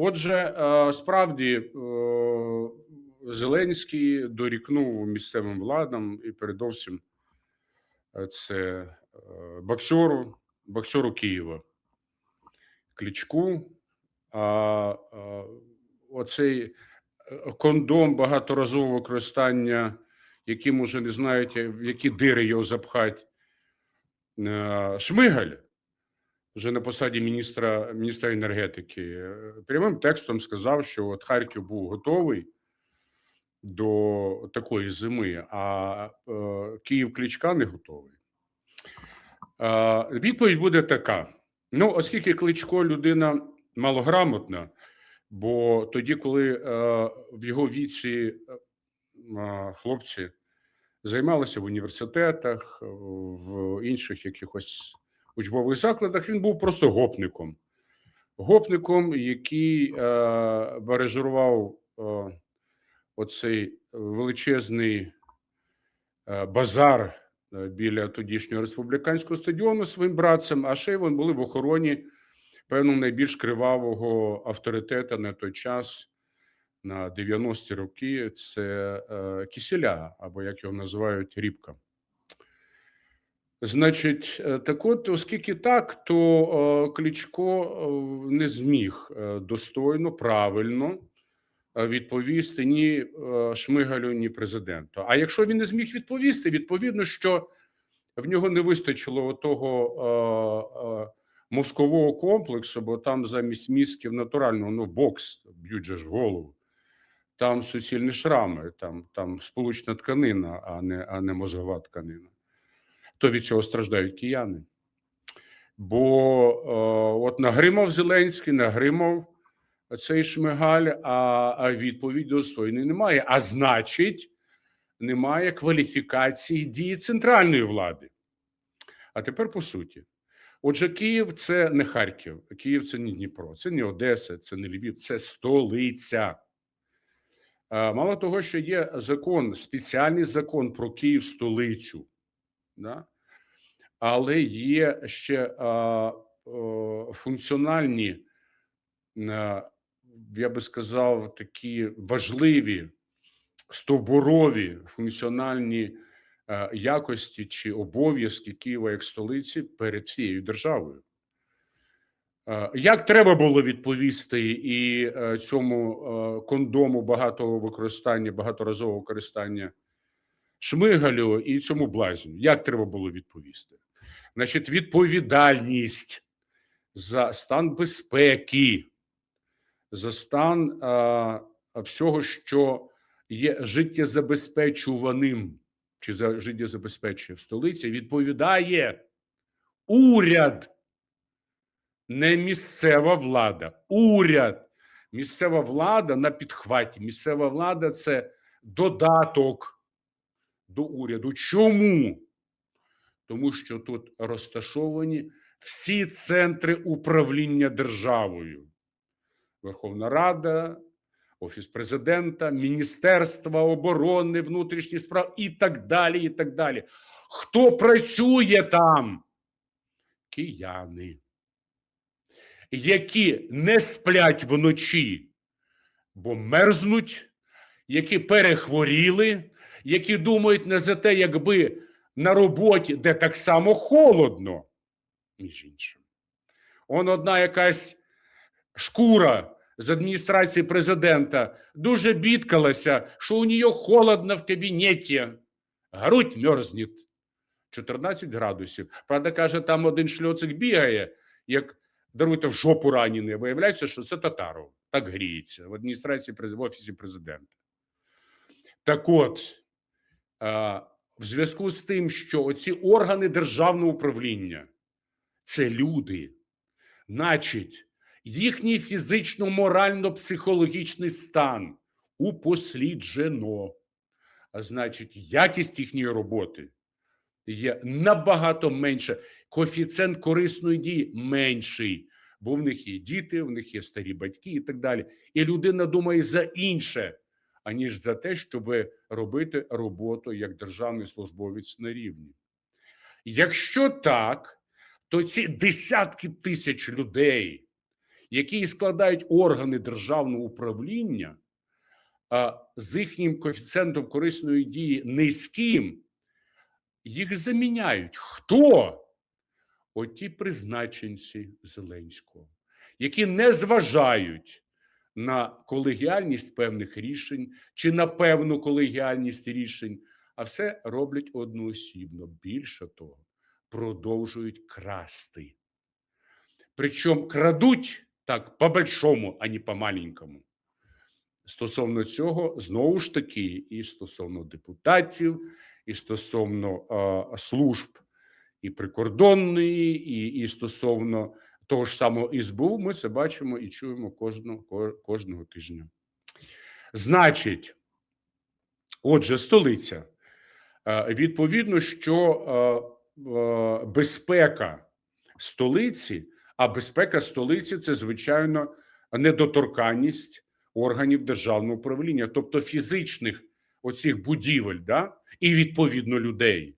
Отже, е, справді е, Зеленський дорікнув місцевим владам і передовсім е, це боксеру, боксеру Києва Кличку. А оцей кондом багаторазового використання, яким уже не знаєте, в які дири його запхать, Шмигаль вже на посаді міністра міністра енергетики е, прямим текстом сказав, що от Харків був готовий до такої зими, а е, Київ Кличка не готовий. Е, відповідь буде така: ну, оскільки Кличко людина малограмотна, бо тоді, коли е, в його віці е, хлопці займалися в університетах, в інших якихось учбових закладах, він був просто гопником. Гопником, який е, барежурував е, оцей величезний е, базар е, біля тодішнього республіканського стадіону своїм братцем, а ще й вони були в охороні певно найбільш кривавого авторитета на той час. На 90-ті роки це е, киселя, або як його називають рібка. Значить, е, так от, оскільки так, то е, Кличко е, не зміг достойно, правильно відповісти ні Шмигалю, ні президенту. А якщо він не зміг відповісти, відповідно, що в нього не вистачило того мозкового комплексу, бо там замість мізків натурального ну, бокс б'ють же ж в голову. Там суцільні шрами, там там сполучна тканина, а не, а не мозгова тканина то від цього страждають кияни. Бо е, от нагримав Зеленський, нагримав цей Шмигаль, а, а відповідь достойної немає. А значить, немає кваліфікації дії центральної влади. А тепер по суті. Отже, Київ це не Харків, Київ це не Дніпро, це не Одеса, це не Львів, це столиця. Мало того, що є закон, спеціальний закон про Київ столицю да? але є ще а, а, функціональні, а, я би сказав, такі важливі стовбурові функціональні а, якості чи обов'язки Києва як столиці перед цією державою. Як треба було відповісти і цьому кондому багатого використання, багаторазового використання Шмигалю і цьому блазню. Як треба було відповісти? Значить, відповідальність за стан безпеки, за стан а, всього, що є життєзабезпечуваним чи за життєзабезпечує в столиці, відповідає уряд, не місцева влада. Уряд. Місцева влада на підхваті. Місцева влада це додаток до уряду. Чому? Тому що тут розташовані всі центри управління державою: Верховна Рада, Офіс президента, Міністерства оборони, внутрішні справи і так далі. і так далі. Хто працює там? Кияни, які не сплять вночі, бо мерзнуть, які перехворіли, які думають не за те, якби на роботі, де так само холодно, між іншим. Он одна якась шкура з адміністрації президента дуже бідкалася, що у нього холодно в кабінеті, грудь мерзнет. 14 градусів. Правда, каже, там один шльоцик бігає, як даруйте в жопу ранений. Виявляється, що це татаров. Так гріється в адміністрації в офісі президента. Так от, в зв'язку з тим, що оці органи державного управління це люди, значить, їхній фізично-морально-психологічний стан упосліджено, а значить, якість їхньої роботи є набагато менша. Коефіцієнт корисної дії менший, бо в них є діти, в них є старі батьки і так далі. І людина думає за інше аніж за те, щоб робити роботу як державний службовець на рівні. Якщо так, то ці десятки тисяч людей, які складають органи державного управління, з їхнім коефіцієнтом корисної дії низьким, їх заміняють. Хто? Оті призначенці Зеленського, які не зважають на колегіальність певних рішень чи на певну колегіальність рішень, а все роблять одноосібно. Більше того, продовжують красти. Причому крадуть так по-большому, а не по-маленькому. Стосовно цього, знову ж таки, і стосовно депутатів, і стосовно е, служб і прикордонної, і, і стосовно того ж самого СБУ, ми це бачимо і чуємо кожного, кожного тижня. Значить, отже, столиця. Е, Відповідно, що е, е, безпека столиці, а безпека столиці це, звичайно, недоторканність органів державного управління, тобто фізичних оцих будівель, да? і відповідно людей.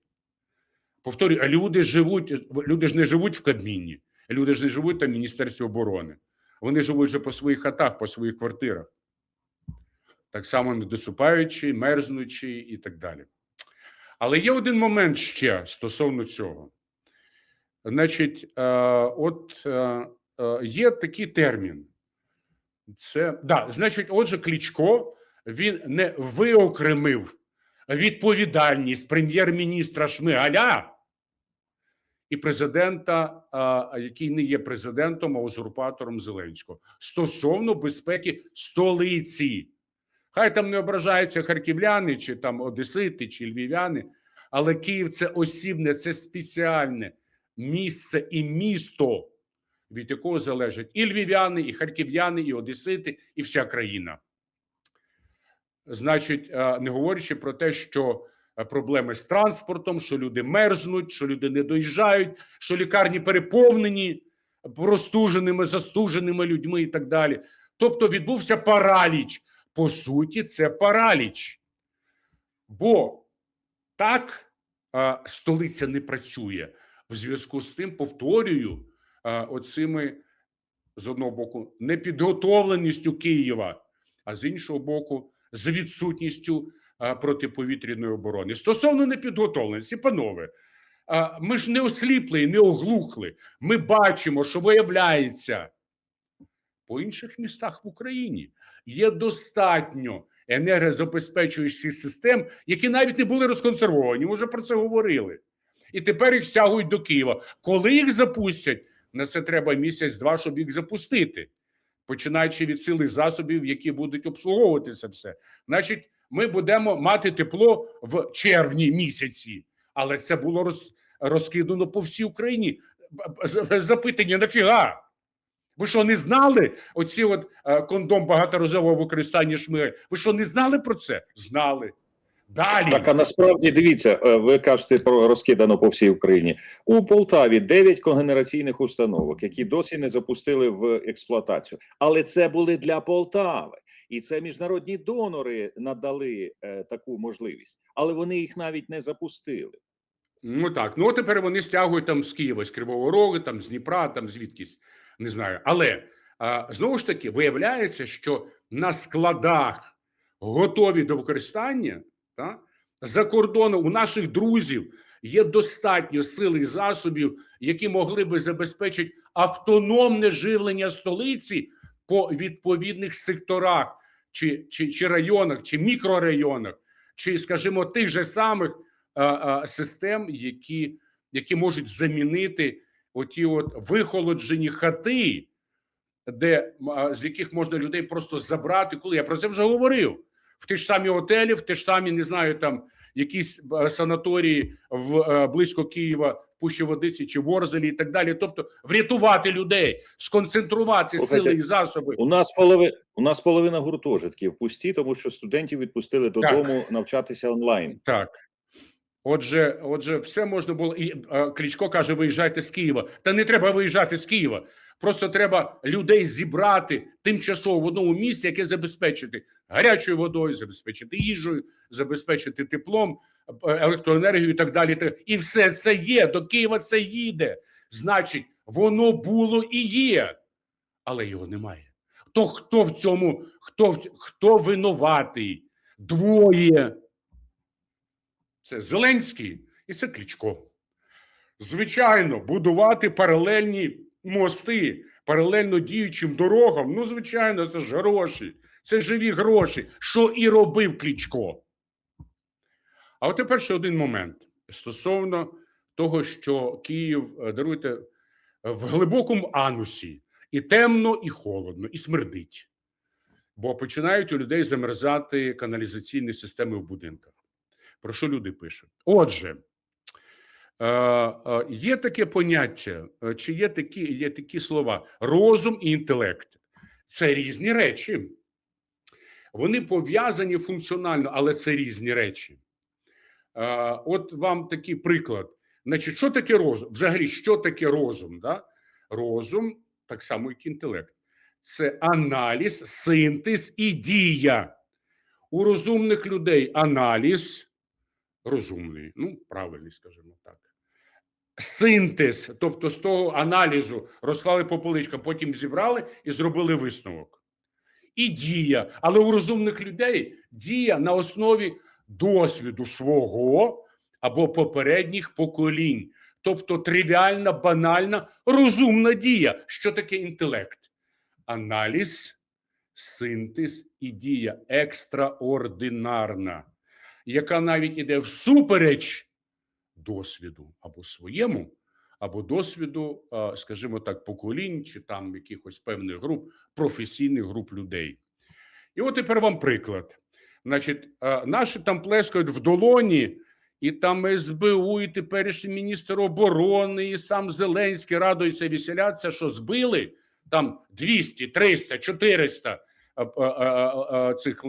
Повторюю, люди живуть, люди ж не живуть в Кабміні, люди ж не живуть там в Міністерстві оборони. Вони живуть вже по своїх хатах, по своїх квартирах. Так само не досипаючи, мерзнучи і так далі. Але є один момент ще стосовно цього. Значить, е, от е, е, є такий термін. Це да, значить, отже, Кличко він не виокремив відповідальність прем'єр-міністра Шмигаля і президента, який не є президентом, а узурпатором Зеленського стосовно безпеки столиці. Хай там не ображаються харківляни, чи там одесити, чи львів'яни, але Київ це осібне, це спеціальне місце і місто, від якого залежать і львів'яни, і харків'яни, і одесити, і вся країна. Значить, не говорячи про те, що проблеми з транспортом, що люди мерзнуть, що люди не доїжджають, що лікарні переповнені простуженими, застуженими людьми і так далі. Тобто відбувся параліч. По суті, це параліч. Бо так е, столиця не працює. В зв'язку з тим, повторюю, е, оцими з одного боку непідготовленістю Києва, а з іншого боку, з відсутністю протиповітряної оборони. Стосовно непідготовленості, панове, ми ж не осліпли, і не оглухли. Ми бачимо, що виявляється по інших містах в Україні є достатньо енергозабезпечуючих систем, які навіть не були розконсервовані. Ми вже про це говорили. І тепер їх стягують до Києва. Коли їх запустять, на це треба місяць-два, щоб їх запустити починаючи від сили засобів, які будуть обслуговувати це все. Значить, ми будемо мати тепло в червні місяці, але це було роз, розкидано по всій Україні. Запитання нафіга? Ви що не знали оці от е, кондом багаторазового використання шмигаль? Ви що не знали про це? Знали. Далі. Так, а насправді дивіться, е, ви кажете про розкидано по всій Україні. У Полтаві 9 когенераційних установок, які досі не запустили в експлуатацію. Але це були для Полтави, і це міжнародні донори надали е, таку можливість, але вони їх навіть не запустили. Ну так, ну тепер вони стягують там з Києва, з Кривого Рогу, там з Дніпра, там звідкись, не знаю. Але а, знову ж таки виявляється, що на складах готові до використання та, за кордоном у наших друзів є достатньо сил і засобів, які могли би забезпечити автономне живлення столиці по відповідних секторах, чи, чи, чи районах, чи мікрорайонах, чи, скажімо, тих же самих а, а, систем, які, які можуть замінити оті от вихолоджені хати, де а, з яких можна людей просто забрати. Коли я про це вже говорив, в ті ж самі готелі, в ті ж самі, не знаю, там якісь санаторії в близько Києва, Пущі Водиці чи Ворзелі і так далі. Тобто врятувати людей, сконцентрувати Слухайте, сили і засоби. У нас полови у нас половина гуртожитків пусті, тому що студентів відпустили додому навчатися онлайн. Так. Отже, отже, все можна було. І е, Кличко каже: виїжджайте з Києва. Та не треба виїжджати з Києва. Просто треба людей зібрати тимчасово в одному місці, яке забезпечити гарячою водою, забезпечити їжею, забезпечити теплом, е, електроенергією і так далі. І все це є. До Києва це їде. Значить, воно було і є. але його немає. То хто в цьому, хто, хто винуватий? Двоє. Це Зеленський і це Кличко. Звичайно, будувати паралельні мости, паралельно діючим дорогам. Ну, звичайно, це ж гроші, це живі гроші, що і робив Кличко. А от тепер ще один момент стосовно того, що Київ, е, даруйте, в глибокому анусі і темно, і холодно, і смердить. Бо починають у людей замерзати каналізаційні системи в будинках. Про що люди пишуть? Отже, е, е, є таке поняття, чи є такі, є такі слова: розум і інтелект. Це різні речі. Вони пов'язані функціонально, але це різні речі. Е, От вам такий приклад. Значить, що таке розум? Взагалі, що таке розум? Да? Розум, так само, як інтелект, це аналіз, синтез і дія. У розумних людей аналіз розумний, ну, правильний, скажімо так. Синтез, тобто з того аналізу розклали по поличкам, потім зібрали і зробили висновок. І дія. Але у розумних людей дія на основі досвіду свого або попередніх поколінь. Тобто тривіальна, банальна, розумна дія. Що таке інтелект? Аналіз, синтез і дія екстраординарна, яка навіть іде всупереч досвіду або своєму, або досвіду, скажімо так, поколінь чи там якихось певних груп, професійних груп людей. І от тепер вам приклад. Значить, наші там плескають в долоні, і там СБУ, і теперішній міністр оборони, і сам Зеленський радуються, веселяться, що збили там 200, 300, 400 а, а, а, а, цих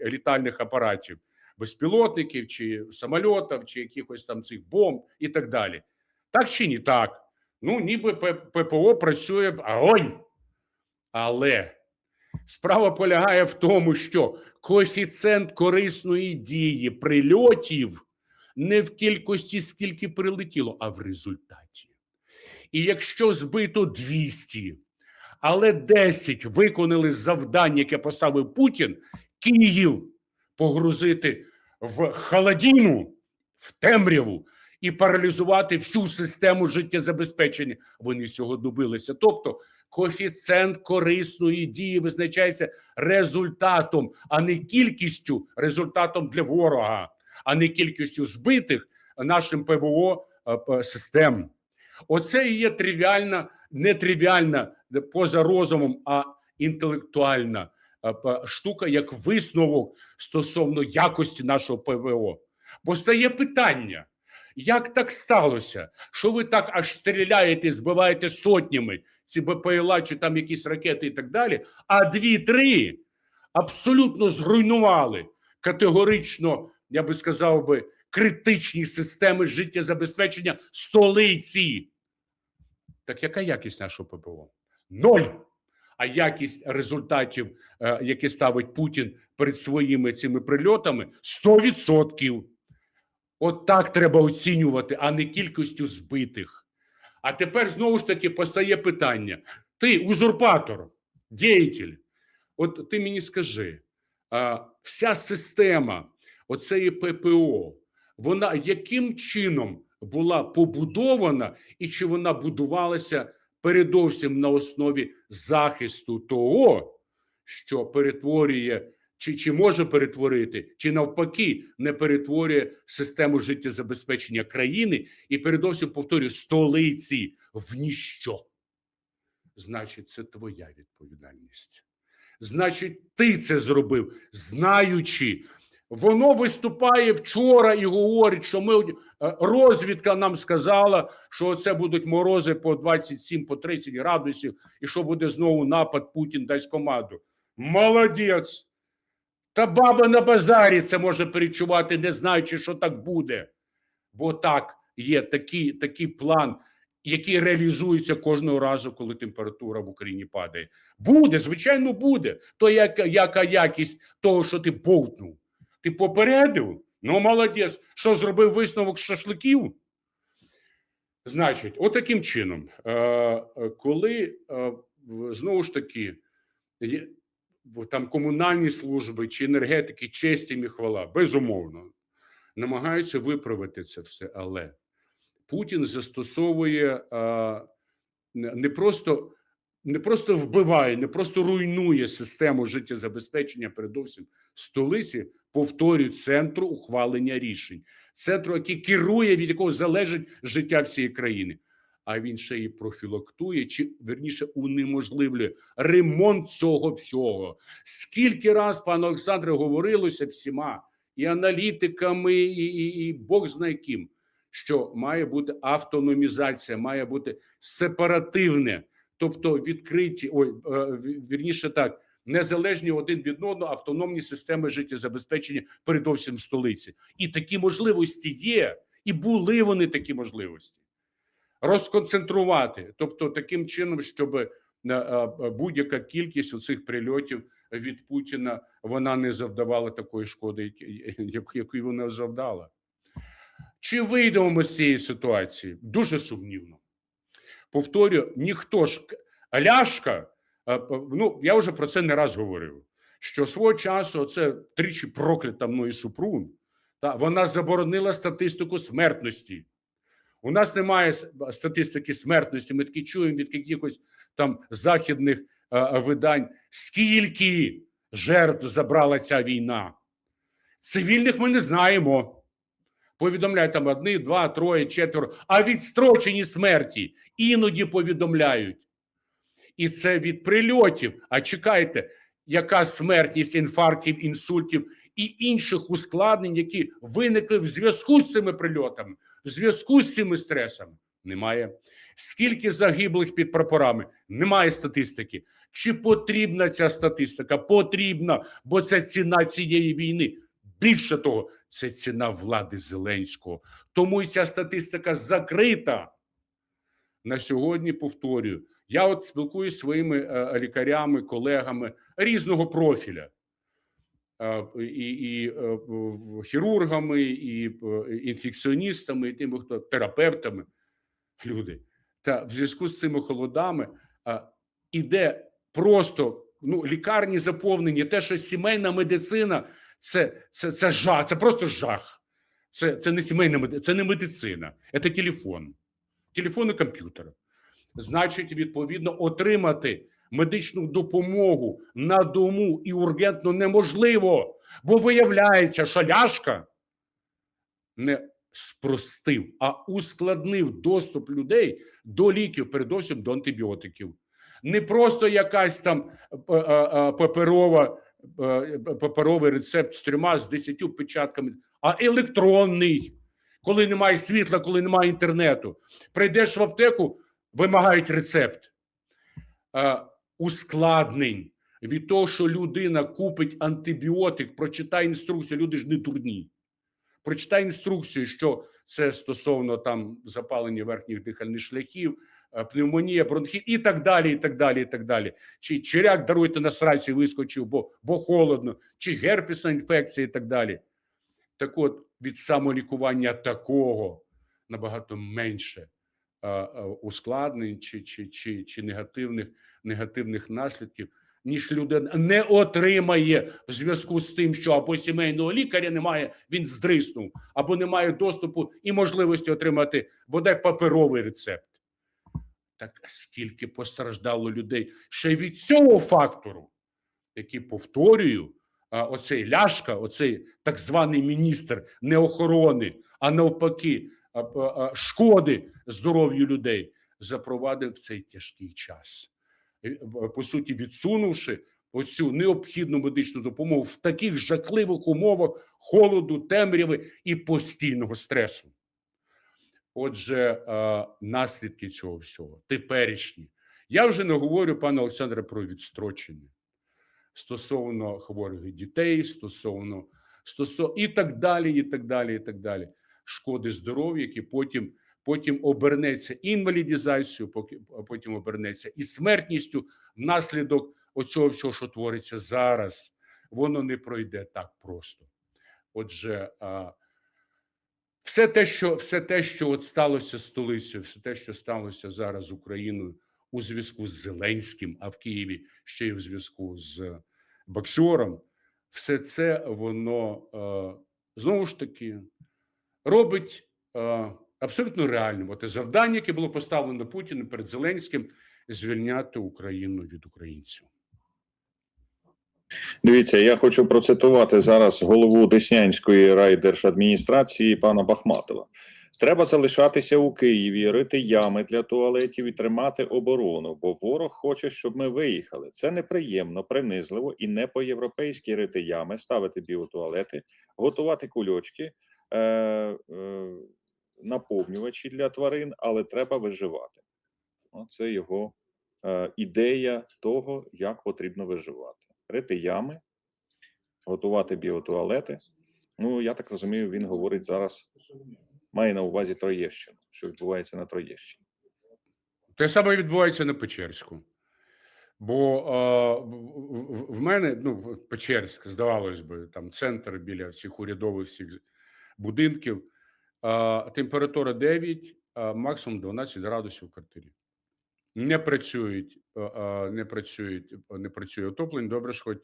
літальних апаратів, безпілотників, чи самольотів, чи якихось там цих бомб і так далі. Так чи ні? Так. Ну, ніби ППО працює огонь. Але справа полягає в тому, що коефіцієнт корисної дії прильотів не в кількості, скільки прилетіло, а в результаті. І якщо збито 200, але 10 виконали завдання, яке поставив Путін, Київ погрузити в холодину, в темряву і паралізувати всю систему життєзабезпечення. Вони цього добилися. Тобто, коефіцієнт корисної дії визначається результатом, а не кількістю, результатом для ворога, а не кількістю збитих нашим ПВО е, систем. Оце і є тривіальна, нетривіальна де поза розумом, а інтелектуальна е, штука як висновок стосовно якості нашого ПВО. Постає питання: як так сталося, що ви так аж стріляєте, збиваєте сотнями ці БПЛА чи там якісь ракети і так далі, а дві-три абсолютно зруйнували категорично, я би сказав би, критичні системи життєзабезпечення столиці. Так яка якість нашого ППО? Ноль. А якість результатів, е, які ставить Путін перед своїми цими прильотами, 100%. От так треба оцінювати, а не кількістю збитих. А тепер знову ж таки постає питання: ти узурпатор, діятель, от ти мені скажи, вся система оцеї ППО, вона яким чином була побудована, і чи вона будувалася передовсім на основі захисту того, що перетворює, чи, чи може перетворити, чи навпаки не перетворює систему життєзабезпечення країни і передовсім повторюю столиці в ніщо. Значить, це твоя відповідальність. Значить, ти це зробив, знаючи. Воно виступає вчора і говорить, що ми е, розвідка нам сказала, що це будуть морози по 27, по 30 градусів, і що буде знову напад, Путін дасть команду. Молодець! Та баба на базарі це може перечувати, не знаючи, що так буде. Бо так є такий, такий план, який реалізується кожного разу, коли температура в Україні падає. Буде, звичайно, буде. То яка, яка якість того, що ти бовтнув? Ти попередив? Ну, молодець. Що зробив висновок шашликів? Значить, отаким чином, е, е, коли е, знову ж таки, там комунальні служби чи енергетики, честь їм і хвала, безумовно, намагаються виправити це все. Але Путін застосовує а, не просто. Не просто вбиває, не просто руйнує систему життєзабезпечення, передовсім столиці, повторюю, центру ухвалення рішень, центру, який керує, від якого залежить життя всієї країни. А він ще і профілактує, чи верніше унеможливлює ремонт цього всього. Скільки раз, пане Олександре, говорилося всіма і аналітиками, і, і, і Бог знає ким, що має бути автономізація, має бути сепаративне, тобто відкриті, ой, е, вірніше так, незалежні один від одного автономні системи життєзабезпечення, передовсім в столиці. І такі можливості є, і були вони такі можливості. Розконцентрувати, тобто таким чином, щоб е, е, будь-яка кількість оцих прильотів від Путіна вона не завдавала такої шкоди, яку- вона завдала. Чи вийдемо ми з цієї ситуації? Дуже сумнівно. Повторюю, ніхто ж ляшка. е, Ну я вже про це не раз говорив. Що свого часу це тричі проклята мною Супрун, та вона заборонила статистику смертності. У нас немає статистики смертності. Ми таки чуємо від якихось там західних е, е, видань, скільки жертв забрала ця війна. Цивільних ми не знаємо. Повідомляють там одні, два, троє, четверо, а відстрочені смерті іноді повідомляють. І це від прильотів. А чекайте, яка смертність інфарктів, інсультів і інших ускладнень, які виникли в зв'язку з цими прильотами, в зв'язку з цими стресами? Немає. Скільки загиблих під прапорами? Немає статистики. Чи потрібна ця статистика? Потрібна, бо це ціна цієї війни. Більше того, це ціна влади Зеленського. Тому і ця статистика закрита. На сьогодні повторюю, я от спілкуюся зі своїми е, лікарями, колегами різного профіля. Е, І, і е, хірургами, і е, інфекціоністами, і тими, хто терапевтами. Люди. Та в зв'язку з цими холодами а, іде просто ну, лікарні заповнені, те, що сімейна медицина це, це, це жах, це просто жах. Це, це не сімейна медицина, це не медицина, це телефон. Телефон і комп'ютер. Значить, відповідно, отримати медичну допомогу на дому і ургентно неможливо, бо виявляється, що ляшка не спростив, а ускладнив доступ людей до ліків, передусім до антибіотиків. Не просто якась там е, е, е, паперова, паперовий рецепт з трьома з десятью печатками, а електронний, коли немає світла, коли немає інтернету. Прийдеш в аптеку, вимагають рецепт. Ускладнень від того, що людина купить антибіотик, прочитає інструкцію. Люди ж не дурні. Прочитай інструкцію, що це стосовно там запалення верхніх дихальних шляхів, е, пневмонія, бронхіт і так далі. і так далі, і так далі. Чи черяк даруйте на сраці вискочив, бо, бо холодно, чи герпесна інфекція, і так далі. Так от від самолікування такого набагато менше ускладнень чи, чи, чи, чи негативних, негативних наслідків, ніж людина не отримає в зв'язку з тим, що або сімейного лікаря немає, він здриснув, або немає доступу і можливості отримати бодай паперовий рецепт. Так скільки постраждало людей ще від цього фактору, який повторюю, оцей ляшка, оцей так званий міністр не охорони, а навпаки, шкоди здоров'ю людей, запровадив цей тяжкий час. По суті, відсунувши оцю необхідну медичну допомогу в таких жахливих умовах холоду, темряви і постійного стресу. Отже, наслідки цього всього теперішні. Я вже не говорю, пане Олександре, про відстрочення стосовно хворих дітей, стосовно стосовно і так далі, і так далі, і так далі. Шкоди здоров'я, які потім, потім обернеться інвалідізацією, потім обернеться і смертністю внаслідок оцього всього, що твориться зараз. Воно не пройде так просто. Отже, все те, що все те, що от сталося столицею, все те, що сталося зараз з Україною, у зв'язку з Зеленським, а в Києві ще й у зв'язку з боксером, все це воно знову ж таки робить е, абсолютно реальним. Оте завдання, яке було поставлено Путіним перед Зеленським, звільняти Україну від українців. Дивіться, я хочу процитувати зараз голову Деснянської райдержадміністрації пана Бахматова. Треба залишатися у Києві, рити ями для туалетів і тримати оборону, бо ворог хоче, щоб ми виїхали. Це неприємно, принизливо і не по-європейськи рити ями, ставити біотуалети, готувати кульочки, наповнювачі для тварин, але треба виживати. Оце його е, ідея того, як потрібно виживати. Рити ями, готувати біотуалети. Ну, я так розумію, він говорить зараз, має на увазі Троєщину, що відбувається на Троєщині. Те саме відбувається на Печерську. Бо е, в- в мене, ну, Печерськ, здавалось би, там центр біля всіх урядових всіх будинків. Температура 9, максимум 12 градусів в квартирі. Не працюють, не працюють, не працює отоплення, добре ж хоч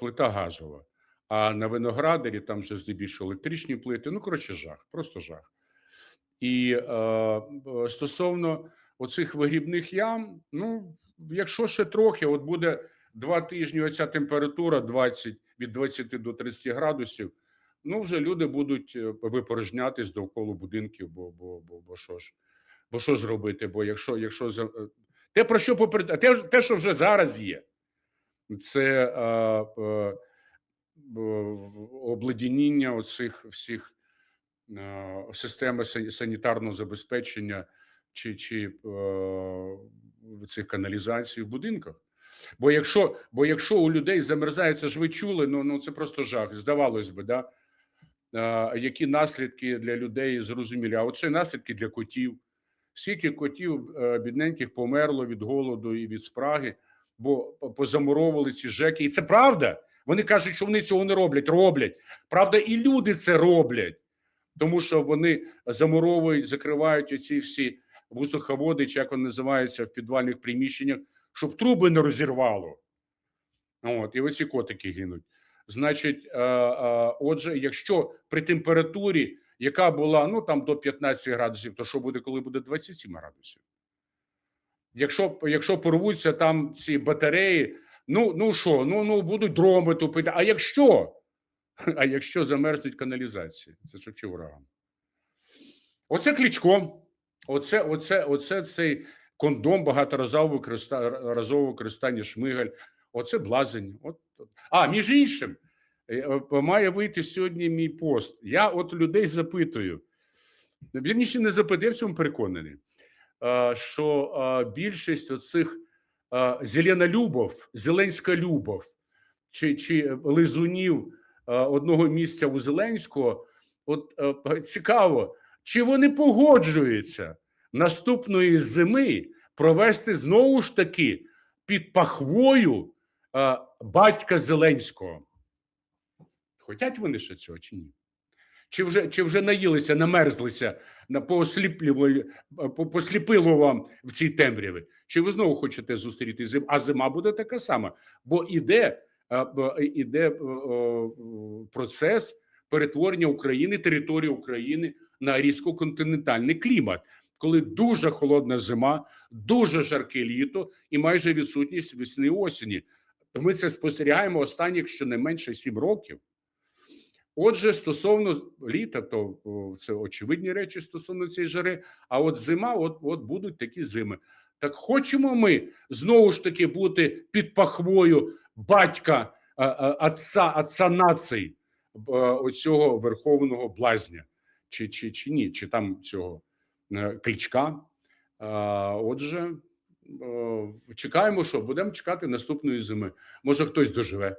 плита газова. А на виноградарі там вже здебільшого електричні плити. Ну, коротше, жах, просто жах. І е, стосовно оцих вигрібних ям, ну, якщо ще трохи, от буде два тижні оця температура 20, від 20 до 30 градусів, ну, вже люди будуть е, випорожнятись довкола будинків, бо, бо, бо, бо що ж, бо що ж робити? Бо якщо, якщо е, те, про що поперед, а те, те, що вже зараз є, це е, е, в- обледеніння оцих всіх е, системи санітарного забезпечення чи, чи е, цих каналізацій в будинках. Бо якщо, бо якщо у людей замерзає, це ж ви чули, ну, ну це просто жах. Здавалось би, да? Які наслідки для людей зрозумілі. А от ще наслідки для котів. Скільки котів е, бідненьких померло від голоду і від спраги, бо по- позамуровували ці жеки. І це правда. Вони кажуть, що вони цього не роблять. Роблять. Правда, і люди це роблять, тому що вони замуровують, закривають оці всі воздуховоди, чи як вони називаються в підвальних приміщеннях, щоб труби не розірвало. От, і оці котики гинуть. Значить, е, е, отже, якщо при температурі, яка була ну там до 15 градусів, то що буде, коли буде 27 градусів? Якщо, якщо порвуться там ці батареї, ну ну що, ну ну будуть дроми тупити. А якщо? А якщо замерзнуть каналізації, це ж чи ураган. Оце кличко, оце, оце, оце цей кондом багаторазового використа- разового використання шмигаль. Оце блазень. От. А між іншим, е, е, має вийти сьогодні мій пост. Я от людей запитую. Вірніше не запитую, я в цьому переконаний, що більшість оцих зеленолюбов, зеленська любов чи, чи лизунів одного місця у Зеленського, от е, цікаво, чи вони погоджуються наступної зими провести знову ж таки під пахвою батька Зеленського. Хотять вони ще цього чи ні? Чи вже, чи вже наїлися, намерзлися, на посліпило вам в цій темряві? Чи ви знову хочете зустріти зиму? А зима буде така сама, бо іде, е, іде е, процес перетворення України, території України на різкоконтинентальний клімат, коли дуже холодна зима, дуже жарке літо і майже відсутність весни осені. Ми це спостерігаємо останніх щонайменше сім років. Отже, стосовно літа, то це очевидні речі стосовно цієї жари. А от зима, от, от будуть такі зими. Так хочемо ми знову ж таки бути під пахвою батька отца, отца націй, оцього верховного блазня, чи, чи, чи ні, чи там цього е, кличка. Отже, чекаємо, що будемо чекати наступної зими. Може, хтось доживе.